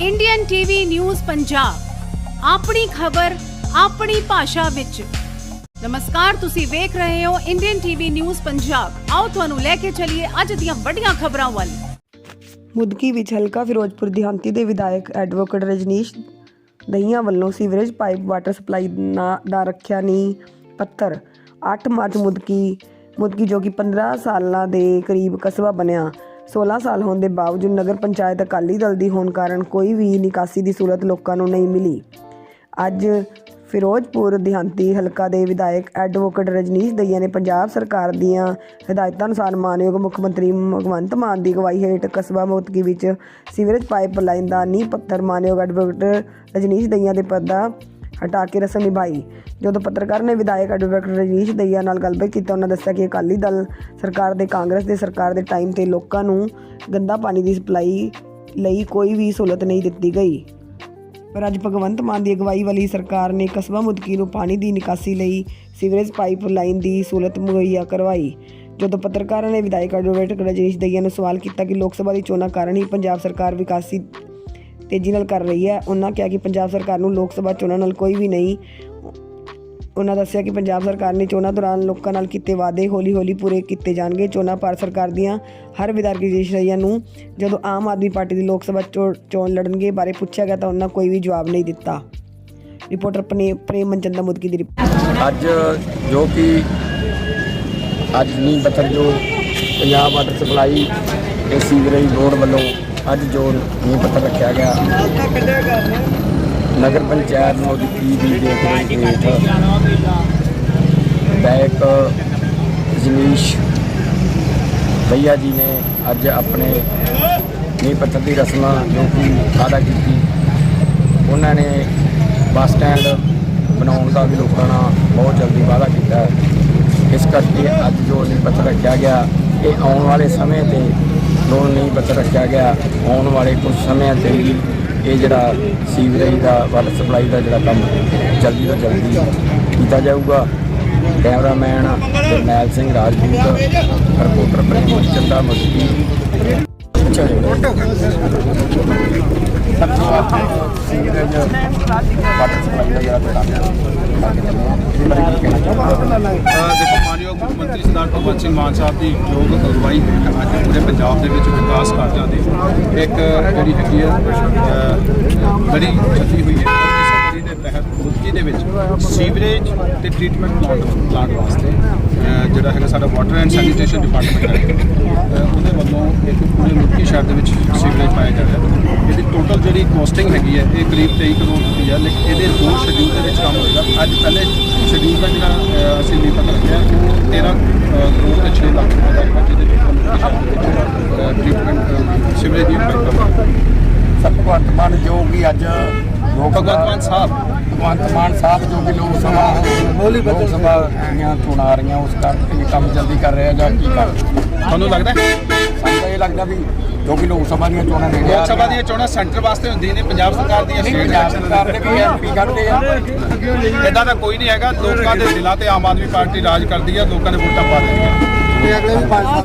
Indian TV news Punjab ਆਪਣੀ ਖਬਰ, ਆਪਣੀ ਭਾਸ਼ਾ ਵਿੱਚ। ਨਮਸਕਾਰ, ਤੁਸੀਂ ਵੇਖ ਰਹੇ ਹੋ ਇੰਡੀਅਨ ਟੀਵੀ ਨਿਊਜ਼ ਪੰਜਾਬ ਆਓ ਤੁਹਾਨੂੰ ਲੈ ਕੇ ਚੱਲੀਏ ਅੱਜ ਦੀਆਂ ਵੱਡੀਆਂ ਖਬਰਾਂ ਵੱਲ। ਮੁਦਕੀ ਵਿੱਚ ਹਲਕਾ ਫਿਰੋਜ਼ਪੁਰ ਦਿਹਾਂਤੀ ਦੇ ਵਿਧਾਇਕ ਐਡਵੋਕੇਟ ਰਜਨੀਸ਼ ਦਹੀਆਂ ਵੱਲੋਂ ਸੀਵਰੇਜ ਪਾਈਪ ਵਾਟਰ ਸਪਲਾਈ ਦਾ ਰੱਖਿਆ ਨੀ ਪੱਤਰ 8 ਮਾਰਚ ਮੁਦਕੀ ਮੁਦਕੀ ਜੋ ਕਿ 15 ਸਾਲਾਂ ਦੇ ਕਰੀਬ ਕਸਬਾ ਬਣਿਆ। 16 ਸਾਲ ਹੋਣ ਦੇ ਬਾਵਜੂਦ ਨਗਰ ਪੰਚਾਇਤ ਅਕਾਲੀ ਦਲ ਦੀ ਹੋਣ ਕਾਰਨ ਕੋਈ ਵੀ ਨਿਕਾਸੀ ਦੀ ਸਹੂਲਤ ਲੋਕਾਂ ਨੂੰ ਨਹੀਂ ਮਿਲੀ। ਅੱਜ ਫਿਰੋਜ਼ਪੁਰ ਦਿਹਾਂਤੀ ਹਲਕਾ ਦੇ ਵਿਧਾਇਕ ਐਡਵੋਕੇਟ ਰਜਨੀਸ਼ ਦਈਆ ਨੇ ਪੰਜਾਬ ਸਰਕਾਰ ਦੀਆਂ ਹਦਾਇਤਾਂ ਅਨੁਸਾਰ ਮਾਨਯੋਗ ਮੁੱਖ ਮੰਤਰੀ ਭਗਵੰਤ ਮਾਨ ਦੀ ਅਗਵਾਈ ਹੇਠ ਕਸਬਾ ਮੋਤਕੀ ਵਿੱਚ ਸੀਵਰੇਜ ਪਾਈਪ ਲਾਈਨ ਦਾ ਨੀਂਹ ਪੱਥਰ ਮਾਨਯੋਗ ਐਡਵੋਕੇਟ ਰਜਨੀਸ਼ ਦਈਆ ਦੇ ਪਦ ਦਾ ਹਟਾ ਕੇ ਰਸਮ ਨਿਭਾਈ। ਜਦੋਂ ਪੱਤਰਕਾਰ ਨੇ ਵਿਧਾਇਕ ਐਡਵੋਕੇਟ ਰਜਨੀਸ਼ ਦਈਆ ਨਾਲ ਗੱਲਬਾਤ ਕੀਤੀ, ਉਹਨਾਂ ਦੱਸਿਆ ਕਿ ਅਕਾਲੀ ਦਲ ਸਰਕਾਰ ਦੇ, ਕਾਂਗਰਸ ਦੇ ਸਰਕਾਰ ਦੇ ਟਾਈਮ ਤੇ ਲੋਕਾਂ ਨੂੰ ਗੰਦਾ ਪਾਣੀ ਦੀ ਸਪਲਾਈ ਲਈ ਕੋਈ ਵੀ ਸਹੂਲਤ ਨਹੀਂ ਦਿੱਤੀ ਗਈ। ਪਰ ਅੱਜ ਭਗਵੰਤ ਮਾਨ ਦੀ ਅਗਵਾਈ ਵਾਲੀ ਸਰਕਾਰ ਨੇ ਕਸਬਾ ਮੁਦਕੀ ਨੂੰ ਪਾਣੀ ਦੀ ਨਿਕਾਸੀ ਲਈ ਸੀਵਰੇਜ ਪਾਈਪ ਲਾਈਨ ਦੀ ਸਹੂਲਤ ਮੁਹੱਈਆ ਕਰਵਾਈ। ਜਦੋਂ ਪੱਤਰਕਾਰਾਂ ਨੇ ਵਿਧਾਇਕ ਐਡਵੋਕੇਟ ਰਜਨੀਸ਼ ਦਈਆ ਨੂੰ ਸਵਾਲ ਕੀਤਾ ਕਿ ਲੋਕ ਸਭਾ ਦੀ ਚੋਣਾਂ ਕਾਰਨ ਹੀ ਪੰਜਾਬ ਸਰਕਾਰ ਵਿਕਾਸੀ ਤੇਜ਼ੀ ਨਾਲ ਕਰ ਰਹੀ ਹੈ। ਉਹਨਾਂ ਕਿਹਾ ਕਿ ਪੰਜਾਬ ਸਰਕਾਰ ਨੂੰ ਲੋਕ ਸਭਾ ਚੋਣਾਂ ਨਾਲ ਕੋਈ ਵੀ ਨਹੀਂ ਉਹਨਾਂ ਦੱਸਿਆ ਕਿ ਪੰਜਾਬ ਸਰਕਾਰ ਨੇ ਚੋਣਾਂ ਦੌਰਾਨ ਲੋਕਾਂ ਨਾਲ ਕੀਤੇ ਵਾਅਦੇ ਹੌਲੀ-ਹੌਲੀ ਪੂਰੇ ਕੀਤੇ ਜਾਣਗੇ। ਚੋਣਾਂ ਭਾਰਤ ਸਰਕਾਰ ਦੀਆਂ ਹਰ ਵਿਧਾਇਕ ਰਜਿਸਟਰੀਆਂ ਨੂੰ ਜਦੋਂ ਆਮ ਆਦਮੀ ਪਾਰਟੀ ਦੀ ਲੋਕ ਸਭਾ ਚੋ- ਚੋਣ ਲੜਨਗੇ ਬਾਰੇ ਪੁੱਛਿਆ ਗਿਆ ਤਾਂ ਉਹਨਾਂ ਕੋਈ ਵੀ ਜਵਾਬ ਨਹੀਂ ਦਿੱਤਾ। ਰਿਪੋਰਟਰ ਪਨੇ ਪ੍ਰੇਮ ਮਨਚੰਦਾ ਮੁਦਕੀ ਦੀ ਰਿਪੋਰਟ ਅੱਜ ਜੋ ਕਿ ਅੱਜ ਨੀ ਪੱਥਰ ਜੋ ਪੰਜਾਬ ਵਾਟਰ ਸਪਲਾਈ ਤੇ ਸੀਵਰੇਜ ਬੋਰਡ ਵੱਲੋਂ ਅੱਜ ਜੋ ਨੀ ਪੱਥਰ ਰੱਖਿਆ ਗਿਆ ਨਗਰ ਪੰਚਾਇਤ ਮੋਦਕੀ ਦੀ ਦੇਖ ਰੇਖ ਹੇਠ ਵਿਧਾਇਕ ਜਨੀਸ਼ ਭਈਆ ਜੀ ਨੇ ਅੱਜ ਆਪਣੇ ਨੀ ਪੱਥਰ ਦੀ ਰਸਮਾਂ ਜੋ ਕਿ ਅਦਾ ਕੀਤੀ ਉਹਨਾਂ ਨੇ ਬੱਸ ਸਟੈਂਡ ਬਣਾਉਣ ਦਾ ਵੀ ਲੋਕਾਂ ਨਾਲ ਬਹੁਤ ਜਲਦੀ ਵਾਅਦਾ ਕੀਤਾ ਹੈ। ਇਸ ਕਰਕੇ ਅੱਜ ਜੋ ਨੀਂਹ ਪੱਥਰ ਰੱਖਿਆ ਗਿਆ ਇਹ ਆਉਣ ਵਾਲੇ ਸਮੇਂ ਤੇ ਲੋਨ ਨੀਂਹ ਪੱਥਰ ਰੱਖਿਆ ਗਿਆ, ਆਉਣ ਵਾਲੇ ਕੁਝ ਸਮਿਆਂ ਤੇ ਹੀ ਇਹ ਜਿਹੜਾ ਸੀਵਰੇਜ ਦਾ ਵਾਟਰ ਸਪਲਾਈ ਦਾ ਜਿਹੜਾ ਕੰਮ ਜਲਦੀ ਤੋਂ ਜਲਦੀ ਕੀਤਾ ਜਾਊਗਾ। ਕੈਮਰਾਮੈਨ ਜਰਨੈਲ ਸਿੰਘ ਰਾਜਪੂਤ, ਰਿਪੋਰਟਰ ਪ੍ਰੇਮ ਚੰਦਾ ਮਸਤੀ ਸੀਵਰੇਜ ਵਾਟਰ ਸਪਲਾਈ ਦਾ ਜਿਹੜਾ ਕੰਮ ਦੇਖੋ ਮਾਨਯੋਗ ਮੁੱਖ ਮੰਤਰੀ ਸਰਦਾਰ ਭਗਵੰਤ ਸਿੰਘ ਮਾਨ ਸਾਹਿਬ ਦੀ ਯੋਗ ਅਗਵਾਈ ਹੇਠ ਅੱਜ ਪੂਰੇ ਪੰਜਾਬ ਦੇ ਵਿੱਚ ਵਿਕਾਸ ਕਾਰਜਾਂ ਦੀ ਇੱਕ ਜਿਹੜੀ ਹੈਗੀ ਹੈ ਬੜੀ ਚੱਲੀ ਹੋਈ ਹੈ। ਦੇ ਤਹਿਤ ਮੁਲਕੀ ਦੇ ਵਿੱਚ ਸੀਵਰੇਜ ਤੇ ਟ੍ਰੀਟਮੈਂਟ ਪਲਾਂਟ ਪਲਾਂਟ ਵਾਸਤੇ ਜਿਹੜਾ ਹੈਗਾ ਸਾਡਾ ਵਾਟਰ ਐਂਡ ਸੈਨੀਟੇਸ਼ਨ ਡਿਪਾਰਟਮੈਂਟ ਹੈ। ਉਹਦੇ ਵੱਲੋਂ ਇੱਕ ਪੂਰੇ ਮੁਲਕੀ ਸ਼ਹਿਰ ਦੇ ਵਿੱਚ ਸੀਵਰੇਜ ਪਾਇਆ ਜਾ ਰਿਹਾ। ਟੋਟਲ ਜਿਹੜੀ ਕੋਸਟਿੰਗ ਹੈਗੀ ਹੈ ਇਹ ਕਰੀਬ 23 ਕਰੋੜ ਰੁਪਏ ਹੈ ਲੇਕਿਨ ਇਹਦੇ ਦੋ ਸ਼ਡਿਊਲ ਦੇ ਵਿੱਚ ਕੰਮ ਹੋਏਗਾ। ਅੱਜ ਪਹਿਲੇ ਸ਼ਡਿਊਲ ਦਾ ਜਿਹੜਾ ਅਸੀਂ ਨੀਂਹ ਪੱਥਰ ਰੱਖਿਆ ਉਹ 13 ਅ, ਕਰੋੜ ਤੇ 6 ਲੱਖ ਰੁਪਏ ਦਾ ਹੈਗਾ ਜਿਹਦੇ ਵਿੱਚ ਟ੍ਰੀਟਮੈਂਟ ਸੀਵਰੇਜ ਦੀ ਇਫੈਕਟ ਸਰ ਭਗਵੰਤ ਮਾਨ ਜੋ ਕਿ ਅੱਜ ਲੋਕ ਭਗਵੰਤ ਮਾਨ ਸਾਹਿਬ। ਭਗਵੰਤ ਮਾਨ ਸਾਹਿਬ ਜੋ ਕਿ ਲੋਕ ਸਭਾ ਲੋਕ ਸਭਾ ਦੀਆਂ ਚੋਣਾਂ ਆ ਰਹੀਆਂ ਉਸ ਕਰਕੇ ਕੰਮ ਜਲਦੀ ਕਰ ਰਿਹਾ ਜਾਂ ਕੀ ਕਰ ਤੁਹਾਨੂੰ ਲੱਗਦਾ ਲੱਗਦਾ ਵੀ ਜੋ ਕਿ ਲੋਕ ਸਭਾ ਦੀਆਂ ਚੋਣਾਂ ਨੇੜੇ ਆ ਲੋਕ ਸਭਾ ਦੀਆਂ ਚੋਣਾਂ ਸੈਂਟਰ ਵਾਸਤੇ ਹੁੰਦੀਆਂ ਨੇ ਪੰਜਾਬ ਸਰਕਾਰ ਦੀਆਂ ਸਟੇਟ ਪੰਜਾਬ ਸਰਕਾਰ ਦੇ ਵੀ ਐਮਪੀ ਕੱਢਦੇ ਆ। ਇਦਾਂ ਦਾ ਕੋਈ ਨਹੀਂ ਹੈਗਾ ਲੋਕਾਂ ਦੇ ਦਿਲਾਂ ਤੇ ਆਮ ਆਦਮੀ ਪਾਰਟੀ ਰਾਜ ਕਰਦੀ ਹੈ ਲੋਕਾਂ ਨੇ ਵੋਟਾਂ ਪਾ ਦਿੱਤੀਆਂ